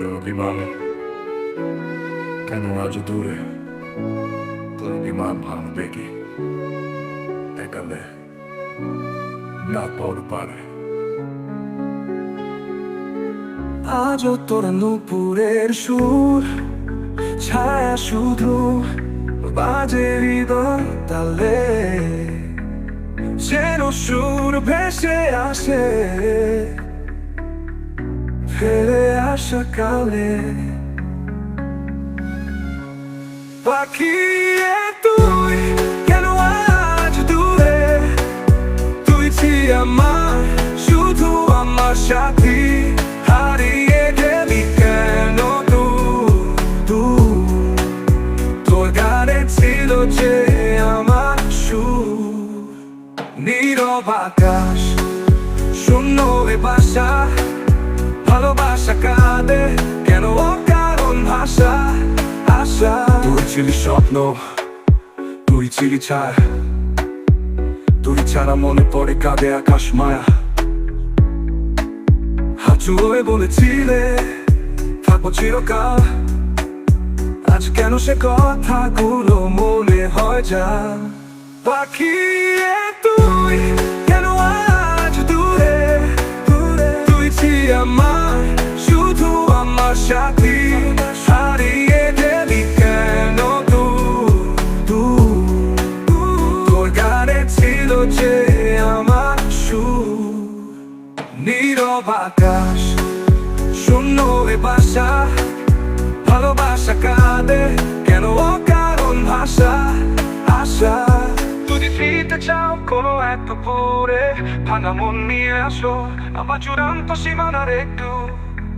করে অভিমান কেন আজ দূরে তোর বিমান ভাঙবে কি একালে না পর পারে আজও তোর নুপুরের সুর ছায়া শুধু বাজে হৃদয় তালে যেন সুর ভেসে আসে ফেরে আসা কালে। পাখি তুই, কেন আজ দূরে? তুই ছি আমার, শুধু আমার সাথী। হারিয়ে গেলি কেন তুই? তুই, তোর গানে ছিল যে আমার সুর। নীরব ছিলি স্বপ্ন, তুই ছিলি ছায়। তুই ছাড়া মনে পড়ে কাঁদে আকাশ মায়া। হাঁচু হয়ে বলেছিলে, থাকব চিরকাল। আজ কেন সে কথাগুলো মনে হয় যা? পাখি তুই, কেন আজ দূরে দূরে? তুই আমার, শুধু আমার সাথী। নীরব আকাশ, শূন্য এ বাসা। ভালোবাসা কাঁদে, কেন কারণ ভাষা? আশা। যদি ফিরতে চাও কোনো এক পুরে ভাঙা মন নিয়ে আসো। আমার চূড়ান্ত সীমানার একটু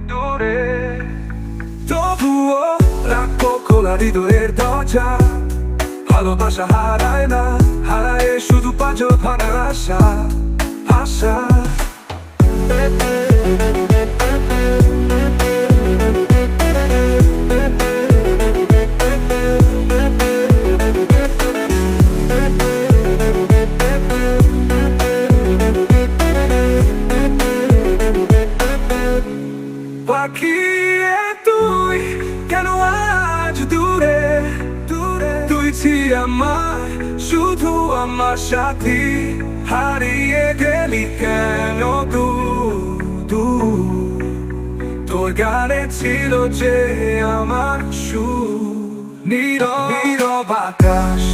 দূরে। তবুও রাখব খোলা হৃদয়ের দরজা। ভালোবাসা হারায় না, হারায় শুধু পাঁচো ভাঙার আশা। আশা। আমার, শুধু আমার সাথী। হারিয়ে গেলি কেন তু তু তোর গানে ছিল যে আমার সুর নীরব নীরব আকাশ।